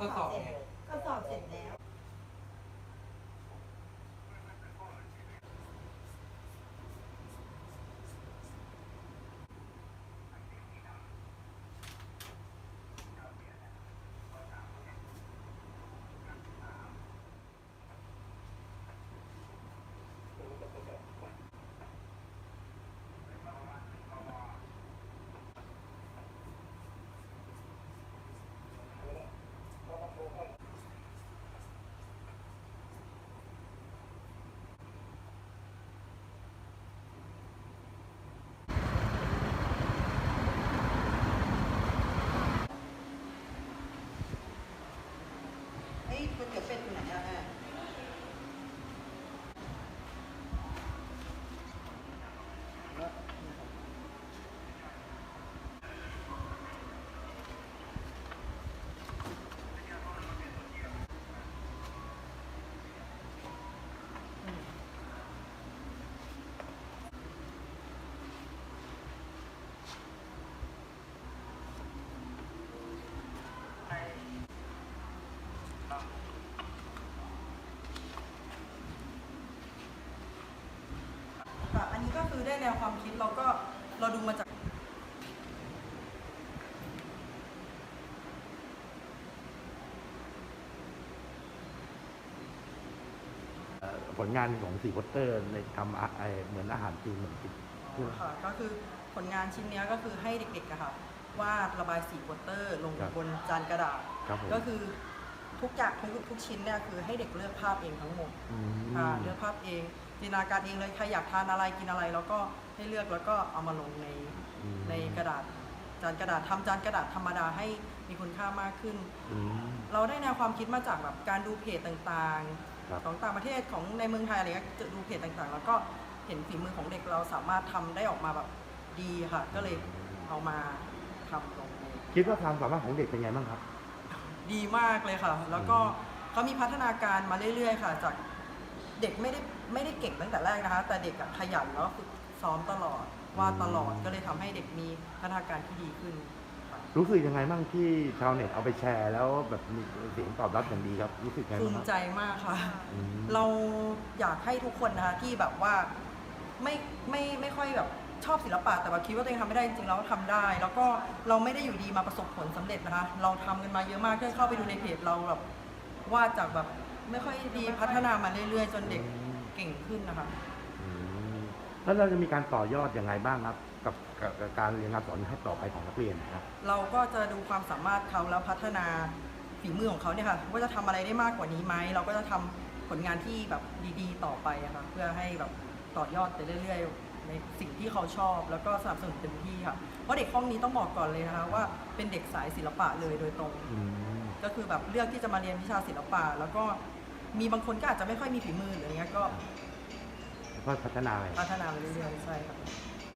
ก็สอบไงก็สอบเสร็จแล้ว ไอ้ก๋วยเตี๋ยวเป็ดอยู่ไหนอะแม่ ค่ะอันนี้ก็คือได้ แนวความคิดเราก็เราดูมาจากเอ่อผลงานของสีโพสเตอร์ในทำอะไอเหมือนอาหารจีนเหมือนกินค่ะก็คือผลงานชิ้นเนี้ยก็คือให้เด็กๆอะค่ะวาดระบายสีโปสเตอร์ลงครับบนจานกระดาษ ครับผม ก็คือทุกอย่างทุกทุกชิ้นเนี่ยคือให้เด็กเลือกภาพเองทั้งหมดอืม ค่ะเลือกภาพเอง จินตนาการเองเลยใครอยากทานอะไรกินอะไร แล้วก็ให้เลือกแล้วก็เอามาลงในอืม ในกระดาษจานกระดาษทำจานกระดาษธรรมดาให้มีคุณค่ามากขึ้น อืม เราได้แนวความคิดมาจากแบบการดูเพจต่างครับ ๆ ของต่างประเทศของในเมืองไทยอะไรเงี้ยจะดูเพจต่างๆ แล้วก็เห็นฝีมือของเด็กเราสามารถทำได้ออกมาแบบดีค่ะ ก็เลยเอามาทำลงใน คิดว่าความสามารถของเด็กเป็นไงบ้างครับ ดีมากเลยค่ะ แล้วก็เขามีพัฒนาการมาเรื่อย ๆ ค่ะ จากเด็กไม่ได้ ไม่ได้เก่งตั้งแต่แรกนะคะ แต่เด็กอะขยันแล้วฝึกซ้อมตลอดวาดตลอดก็เลยทำให้เด็กมีพัฒนาการที่ดีขึ้นค่ะรู้สึกยังไงบ้างที่ชาวเน็ตเอาไปแชร์แล้วแบบมีเสียงตอบรับอย่างดีครับ รู้สึกไงภูบ้างมิครับใจมากค่ะ อืม เราอยากให้ทุกคนนะคะที่แบบว่าไม่ไม่ไม่ค่อยแบบชอบศิลปะแต่ว่าคิดว่าตัวเองทำไม่ได้จริงๆแล้วทำได้ แล้วก็เราไม่ได้อยู่ดีมาประสบผลสำเร็จนะคะ เราทำกันมาเยอะมากที่เข้าไปดูในเพจเราแบบวาดจากแบบไม่ค่อยดีพัฒนามาเรื่อยๆ จนเด็ก เก่งขึ้นนะคะอืมแล้วเราจะมีการต่อยอดยังไงบ้างครับ กับกับกับการเรียนการสอนให้ต่อไปของนักเรียนนะครับ เราก็จะดูความสามารถเขาแล้วพัฒนาฝีมือของเขาเนี่ยค่ะว่าจะทำอะไรได้มากกว่านี้ไหมเราก็จะทำผลงานที่แบบดีๆ ต่อไปอะค่ะเพื่อให้แบบต่อยอดไปเรื่อยๆ ในสิ่งที่เขาชอบแล้วก็สนับสนุนเต็มที่ค่ะเพราะเด็กห้องนี้ต้องบอกก่อนเลยนะคะว่าเป็นเด็กสายศิลปะเลยโดยตรง อืม ก็คือแบบเลือกที่จะมาเรียนวิชาศิลปะ แล้วก็ มีบางคนก็อาจจะไม่ค่อยมีฝีมือหรืออะไรเงี้ยก็ ก็พัฒนาไป พัฒนาไปเรื่อยๆใช่ค่ะ